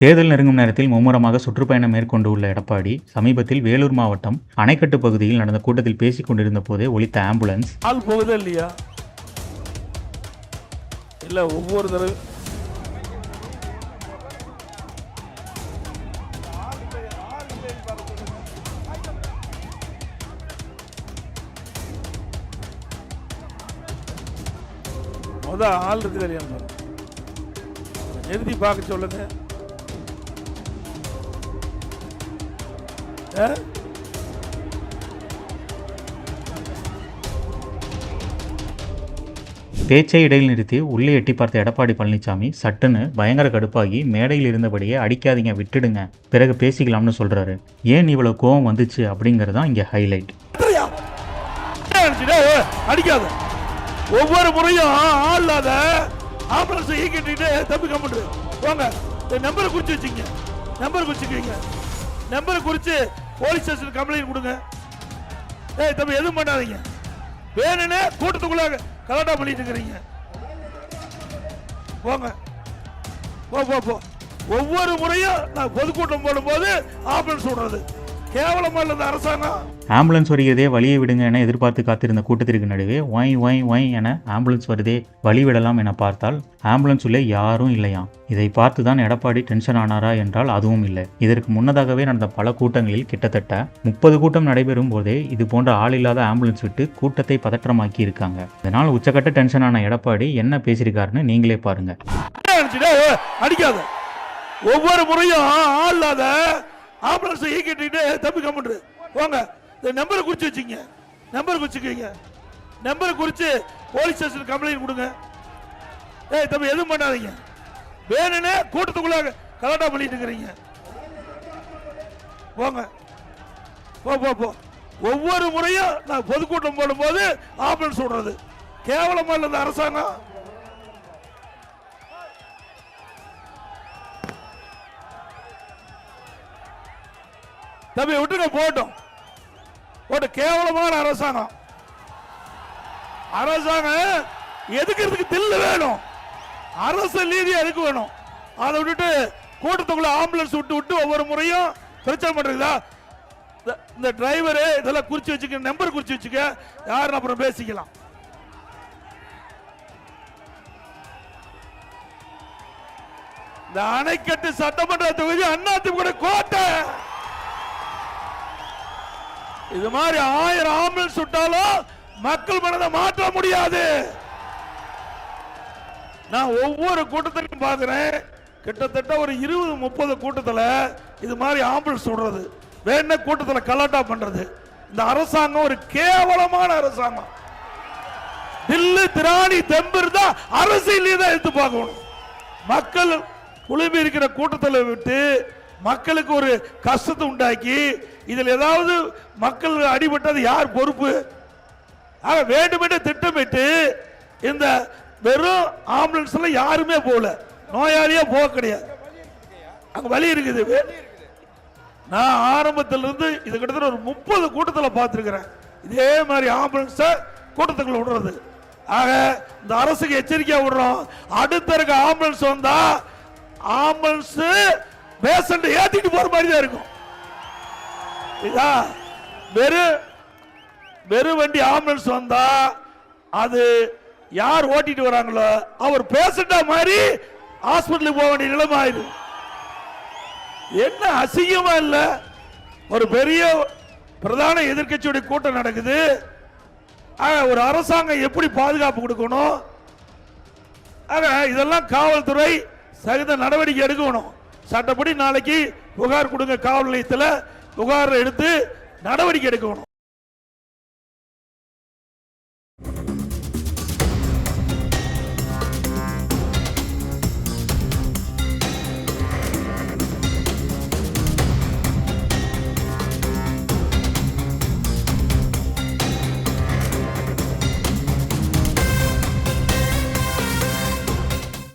தேர்தல் நெருங்கும் நேரத்தில் மும்முரமாக சுற்றுப்பயணம் மேற்கொண்டுள்ள எடப்பாடி சமீபத்தில் வேலூர் மாவட்டம் அணைக்கட்டு பகுதியில் நடந்த கூட்டத்தில் பேசிக் கொண்டிருந்த போதே ஒழித்த ஆம்புலன்ஸ். ஆள் போகுதா இல்லையா? இல்ல ஒவ்வொரு தடவை ஆள் இருக்குது இல்லையா? நிறுத்தி பார்க்க சொல்லுங்க பேச்சை இடையில் நிறுத்தி உள்ளே எட்டி பார்த்த எடப்பாடி பழனிசாமி சட்டுன்னு பயங்கர கடுப்பாகி மேடையில் இருந்தபடியே அடிக்காதீங்க விட்டுடுங்க. பிறகு பேசிக்கலாம்னு சொல்றாரு. ஏன் இவ்வளவு கோவம் வந்துச்சு அப்படிங்கிறது தான் இங்கே ஹைலைட் அடிக்காத. ஒவ்வொரு முறையும் ஆள் இல்லாத ஆம்புலன்ஸ் ஈக்கிட்டு தப்பி கம்பிட்டு போங்க இந்த நம்பரை குறிச்சு வச்சுங்க நம்பரை குறிச்சுக்கீங்க நம்பரை குறித்து போலீஸ் ஸ்டேஷன் கம்ப்ளைண்ட் கொடுங்க. ஏய் தம்பி எதுவும் பண்ணாதீங்க. வேணும்னே கூட்டத்துக்குள்ள கலாட்டா பண்ணிட்டு இருக்கிறீங்க. போங்க. போ போ போ. ஒவ்வொரு முறையும் நான் பொதுக்கூட்டம் போடும்போது ஆம்புலன்ஸ் விடுறது கேவலமா இல்லை இந்த அரசாங்கம்? ஆம்புலன்ஸ் வருகிறதே வழியை விடுங்க என எதிர்பார்த்து காத்திருந்த கூட்டத்திற்கு நடுவே ஒய் ஒய் ஒய் என ஆம்புலன்ஸ் வருதே வழி விடலாம் என பார்த்தால் ஆம்புலன்ஸ் உள்ளே யாரும் இல்லையாம். இதை பார்த்து தான் எடப்பாடி டென்ஷன் ஆனாரா என்றால் அதுவும் இல்லை. இதற்கு முன்னதாகவே நடந்த பல கூட்டங்களில் கிட்டத்தட்ட முப்பது கூட்டம் நடைபெறும் போதே இது போன்ற ஆள் இல்லாத ஆம்புலன்ஸ் விட்டு கூட்டத்தை பதற்றமாக்கி இருக்காங்க. இதனால் உச்சக்கட்ட டென்ஷன் ஆன எடப்பாடி என்ன பேசியிருக்காருன்னு நீங்களே பாருங்க. அடிக்காத. ஒவ்வொரு முறையும் ஆள் இல்லாத ஆம்புலன்ஸ் ஈக்கிட்டு தப்பி கம்பிட்டு போங்க. இந்த நம்பரை குறிச்சு வச்சுங்க நம்பர் குறிச்சுக்கீங்க நம்பரை குறிச்சு போலீஸ் ஸ்டேஷன் கம்ப்ளைண்ட் கொடுங்க. ஏய் தம்பி எதுவும் பண்ணாதீங்க. வேணும்னே கூட்டத்துக்குள்ள கலாட்டா பண்ணிட்டு இருக்கிறீங்க. போங்க. போ போ போ. ஒவ்வொரு முறையும் நான் பொதுக்கூட்டம் போடும்போது ஆம்புலன்ஸ் விடுறது கேவலமாக இல்லை இந்த அரசாங்கம். தம்பி விட்டுங்க போட்டோம் போட்டு கேவலமான அரசாங்கம். அரசாங்கம் எதுக்கிறதுக்கு தில்லு வேணும்? அரசு நீதி எதுக்கு வேணும்? அதை விட்டுட்டு கூட்டத்துக்குள்ள ஆம்புலன்ஸ் விட்டு விட்டு ஒவ்வொரு முறையும் பிரச்சனை பண்றீங்களா? இந்த- டிரைவரு இதெல்லாம் குறிச்சு வச்சுக்க நம்பர் குறிச்சு வச்சுக்க யாரும் அப்புறம் பேசிக்கலாம். இந்த அணைக்கட்டு சட்டமன்ற தொகுதி அதிமுக கோட்டை. இது மாதிரி ஆயிரம் ஆம்புலன்ஸ் சுட்டாலும் மக்கள் மனதை மாற்ற முடியாது. நான் ஒவ்வொரு கூட்டத்திலையும் பார்க்கிறேன். கிட்டத்தட்ட ஒரு இருபது முப்பது கூட்டத்தில் இது மாதிரி ஆம்புலன்ஸ் விடுறது. வேண கூட்டத்தில் கலாட்டா பண்றது? இந்த அரசாங்கம் ஒரு கேவலமான அரசாங்கம். தில்லு திராணி தெம்பு இருந்தா அரசியல் தான் எடுத்து பார்க்கணும். மக்கள் குழுமி இருக்கிற கூட்டத்தில் விட்டு மக்களுக்கு ஒரு கஷ்டத்தை உண்டாக்கி இதில் ஏதாவது மக்கள் அடிபட்டது யார் பொறுப்பு? ஆக வேண்டுமென்றே திட்டமிட்டு இந்த வெறும் ஆம்புலன்ஸ்ல யாருமே போகல. நோயாளியாக போக கிடையாது. அங்க வழி இருக்குது. நான் ஆரம்பத்தில் இருந்து இது கிட்டத்தட்ட ஒரு முப்பது கூட்டத்தில் பார்த்துருக்கிறேன். இதே மாதிரி ஆம்புலன்ஸை கூட்டத்துக்குள்ள விடுறது. ஆக இந்த அரசுக்கு எச்சரிக்கையாக விடுறோம். அடுத்த இருக்க ஆம்புலன்ஸ் வந்தா ஆம்புலன்ஸ் பேஷண்ட் ஏத்திட்டு போற மாதிரி தான் இருக்கும். இதா வெறும் வெறும் வண்டி ஆம்புலன்ஸ் வந்தா அது யார் ஓட்டிட்டு வராங்களோ அவர் பேஷண்டா மாதிரி ஹாஸ்பிட்டலுக்கு போக வேண்டிய நிலைமை ஆயிடும் என்ன அசிங்கமா இல்ல? ஒரு பெரிய பிரதான எதிர்க்கட்சியுடைய கூட்டம் நடக்குது. ஒரு அரசாங்கம் எப்படி பாதுகாப்பு கொடுக்கணும்? ஆக இதெல்லாம் காவல்துறை சகித நடவடிக்கை எடுக்கணும். சட்டப்படி நாளைக்கு புகார் கொடுங்க காவல் நிலையத்தில் புகார் எடுத்து நடவடிக்கை எடுக்கணும்.